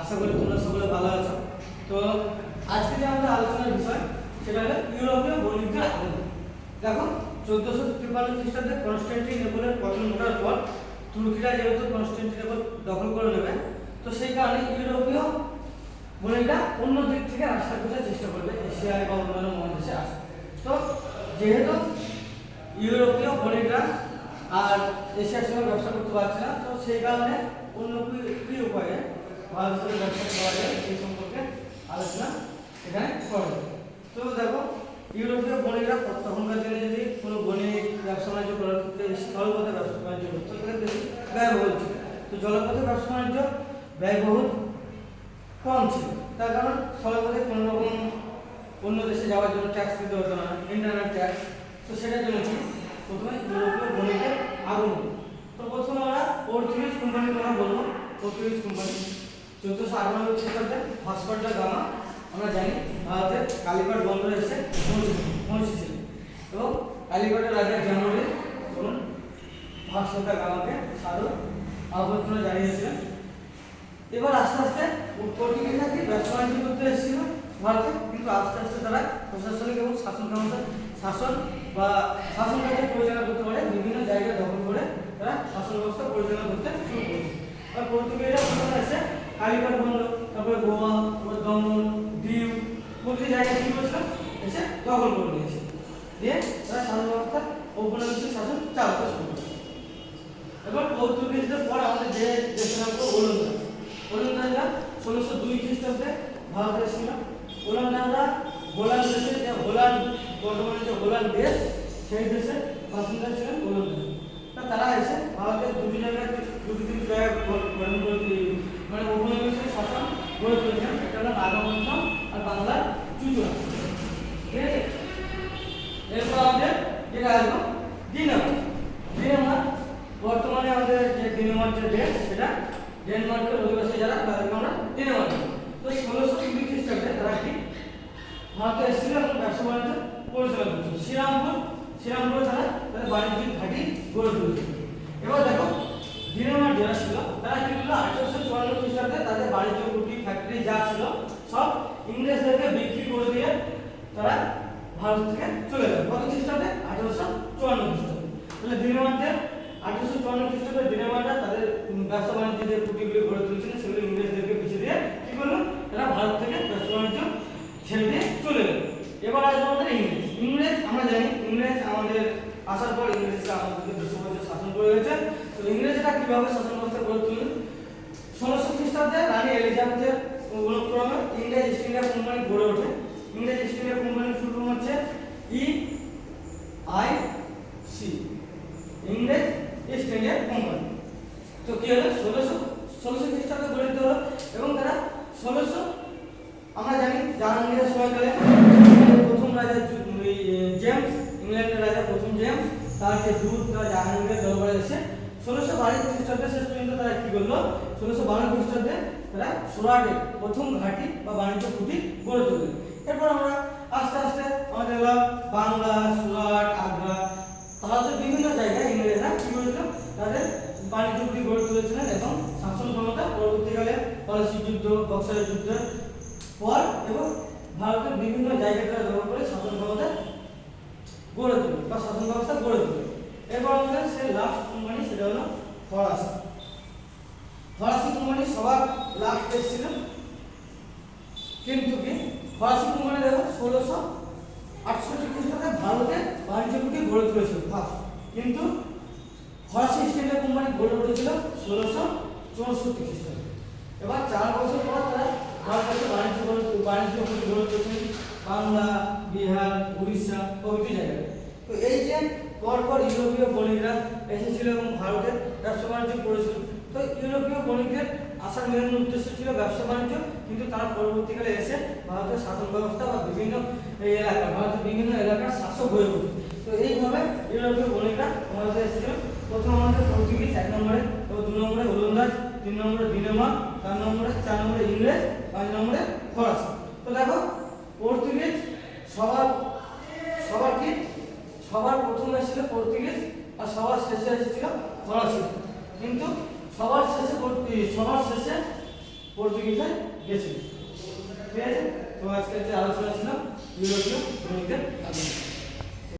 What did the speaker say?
আশা করি তোমরা সকলে ভালো আছো। তো আজকে যে আমাদের আলোচনার বিষয়, সেটা হলো ইউরোপীয় বণিকদের আগমন দেখো, চোদ্দশো তিপ্পান্ন খ্রিস্টাব্দে কনস্ট্যান্টিনেপলের পতন ঘটার পর তুর্কিরা যেহেতু কনস্ট্যান্টিনেপল দখল করে নেবে, তো সেই কারণে ইউরোপীয় বণিকরা অন্য দিক থেকে রাস্তা খোঁজার চেষ্টা করবে, এশিয়ায় বা অন্যান্য মহাদেশে আসে তো যেহেতু ইউরোপীয় বণিকরা আর এশিয়ার সঙ্গে ব্যবসা করতে পারছে না, তো সেই কারণে অন্য সাথে ব্যবসা করা যায় সেই সম্পর্কে আলোচনা এখানে করা। তো দেখো ইউরোপীয় বণিকরা তখনকার দিনে যদি কোনো বণিক ব্যবসা বাণিজ্য করার ক্ষেত্রে স্থলপথে ব্যবসা বাণিজ্য করতো বেশি ব্যয়বহুল ছিল তো জলপথে ব্যবসা বাণিজ্য ব্যয়বহুল কম ছিল তার কারণ স্থলপথে কোনো রকম অন্য দেশে যাওয়ার জন্য ট্যাক্স দিতে হতো না ইন্টারনেট ট্যাক্স তো সেটার জন্য কি প্রথমে ইউরোপীয় বণিকের আগমন তো প্রথমে আমরা পর্তুগিজ কোম্পানির কথা বলব পর্তুগিজ কোম্পানি চোদ্দশো আটানব্বই খ্রিস্টাব্দে ভাস্কর্য গামা আমরা জানি ভারতের কালীঘাট বন্দরে এসে পৌঁছে পৌঁছেছিলেন এবং কালীঘাটের রাজা জানুয়ারি ধরুন ভাস্কর্য গামাকে সাদর অভ্যর্থনা জানিয়েছিলেন। এবার আস্তে আস্তে পর্তুগিজরা কি ব্যবসা বাণিজ্য করতে এসেছিল ভারতে, কিন্তু আস্তে আস্তে তারা প্রশাসনিক এবং শাসন ক্ষমতা শাসন বা শাসন কার্য পরিচালনা করতে পারে, বিভিন্ন জায়গা দখল করে তারা শাসন ব্যবস্থা পরিচালনা করতে শুরু করেছে। আর পর্তুগিজরা এসে কালীঘাট বন্দর তারপরে গোয়া, তারপরে দমন, দিউ প্রতিটি জায়গায় কি করেছিল এসে দখল করে নিয়েছে। দিয়ে তারা শাসন ব্যবস্থা ঔপনিবেশিক শাসন চালাতে শুরু করেছে এবার পর্তুগিজদের পর আমাদের যে দেশের নাম ওলন্দাজ, ওলন্দাজরা ষোলোশো দুই খ্রিস্টাব্দে ভারতে এসেছিল। ওলন্দাজরা হোলান্ড দেশে, যে হোলান্ড বর্তমানে যে হোলান্ড দেশ, সেই দেশে বাসিন্দা ছিলেন ওলন্দাজ তা তারা এসে ভারতের দুটি জায়গায় দুটি তিনটি জায়গায় গ- গঠন করে দিয়ে- মানে উপনিবেশিক শাসন গড়ে তুলেছেন একটা হলো নাগাবন্ধ আর বাংলার চুচুড়া ঠিক আছে এরপর আমাদের ডিনামার ডিনামার বর্তমানে আমাদের যে ডেনমার্ক যে সেটা ডেনমার্কের অধিবাসী যারা, তাদেরকে আমরা ডেনমার্ক বলি। তো ষোলোশো কুড়ি খ্রিস্টাব্দে তারা কি ভারতে এসেছিল ব্যবসা বাণিজ্য পরিচালনা শ্রীরামপুর, শ্রীরামপুরে তারা তাদের বাণিজ্যিক ঘাঁটি গড়ে তুলেছিল এবার দেখো ডেনমার্ক যারা ছিল, তারা কি আঠারোশো চুয়ান্ন খ্রিস্টাব্দে তাদের বাণিজ্য কুটি ফ্যাক্টরি যা ছিল, সব ইংরেজদেরকে বিক্রি করে দিয়ে তারা ভারত থেকে চলে গেল কত খ্রিস্টাব্দে? আঠারোশো চুয়ান্ন খ্রিস্টাব্দে। তাহলে ডেনমার্কের আঠারোশো খ্রিস্টাব্দে ডেনমার্করা তাদের ব্যবসা বাণিজ্য যে গড়ে তুলেছিলেন সেগুলো ইংরেজদেরকে পিছিয়ে দিয়ে কি করল? তারা ভারত থেকে ব্যবসা বাণিজ্য ছেড়ে দিয়ে এবার আসবে ইংরেজ। ইংরেজ, আমরা জানি, ইংরেজ আমাদের আসার পর ইংরেজরা আমাদেরকে দুশো শাসন করে গেছে। তো ইংরেজরা কীভাবে শাসন ব্যবস্থা গড়ে তুললেন ষোলোশো খ্রিস্টাব্দে রানী এলিজাবেথের অনুক্রমে ইংরেজ ইস্ট ইন্ডিয়া কোম্পানি গড়ে ওঠে ইংরেজ ইস্ট ইন্ডিয়া কোম্পানির ফুল ফর্ম হচ্ছে ই আই সি ইংরেজ ইস্ট ইন্ডিয়া কোম্পানি তো কি হলো ষোলোশো ষোলোশো খ্রিস্টাব্দে গঠিত হলো এবং তারা ষোলোশো আমরা জানি জাহাঙ্গীরের সময়কালে প্রথম রাজা জু- এই, এ, জেমস ইংল্যান্ডের রাজা প্রথম জেমস তার যে দূত, তারা জাহাঙ্গীরের দরবারে এসে ষোলোশো বারো খ্রিস্টাব্দে শেষ পর্যন্ত তারা কি করল? ষোলোশো বারো খ্রিস্টাব্দে তারা সুরাটে প্রথম ঘাঁটি বা বাণিজ্য কুটি গড়ে তুললেন। এরপর আমরা আস্তে আস্তে আমাদের বাংলা, সুরাট, আগ্রা তারা তো বিভিন্ন জায়গায় ইংরেজরা কি করেছিল? তাদের বাণিজ্য কুটি গড়ে তুলেছিলেন এবং শাসন ক্ষমতা পরবর্তীকালে পলাশি যুদ্ধ, বক্সারের যুদ্ধের পর এবং ভারতের বিভিন্ন জায়গায় তারা দখল করে শাসন ক্ষমতা গড়ে তোলে বা শাসন ব্যবস্থা গড়ে তোলে এরপর আমাদের সে লাস্ট কোম্পানি সেটা হলো ফরাসি ফরাসি কোম্পানি সবার লাস্ট এসেছিল কিন্তু কি ফরাসি কোম্পানি দেখো ষোলোশো আটষট্টি খ্রিস্টাব্দে ভারতে বাণিজ্য কুটি গড়ে তুলেছিল ফার্স্ট কিন্তু ফরাসি ইস্ট ইন্ডিয়া কোম্পানি গড়ে উঠেছিল ষোলোশো চৌষট্টি খ্রিস্টাব্দে এবার চার বছর পর তারা ভারতবর্ষে বাণিজ্য গড়ে- বাণিজ্য কুটি গড়ে তুলেছেন বাংলা বিহার উড়িষ্যা প্রভৃতি জায়গায় তো এই যে পরপর ইউরোপীয় বণিকরা এসেছিল এবং ভারতে ব্যবসা বাণিজ্য করেছিল। তো ইউরোপীয় বণিকদের আসার মেন উদ্দেশ্য ছিল ব্যবসা বাণিজ্য, কিন্তু তারা পরবর্তীকালে এসে ভারতের শাসন ব্যবস্থা বা বিভিন্ন এলাকা, ভারতের বিভিন্ন এলাকার শাসক হয়ে ওঠে তো এইভাবে ইউরোপীয় বণিকরা ভারতে এসেছিল প্রথম আমাদের পর্তুগিজ এক নম্বরে তো দু নম্বরে ওলন্দাজ তিন নম্বরে ডিনেমার্ক চার নম্বরে চার নম্বরে ইংরেজ পাঁচ নম্বরে ফরাসি তো দেখো পর্তুগিজ সবার সবার কি সবার প্রথম পর্তুগিজ আর সবার শেষে এসেছিল ফরাসি। কিন্তু সবার শেষে সবার শেষে পর্তুগিজে গেছিল। ঠিক আছে? তো আজকে যে আলোচনা ছিল ইউরোপীয় ভূমিকা আগমন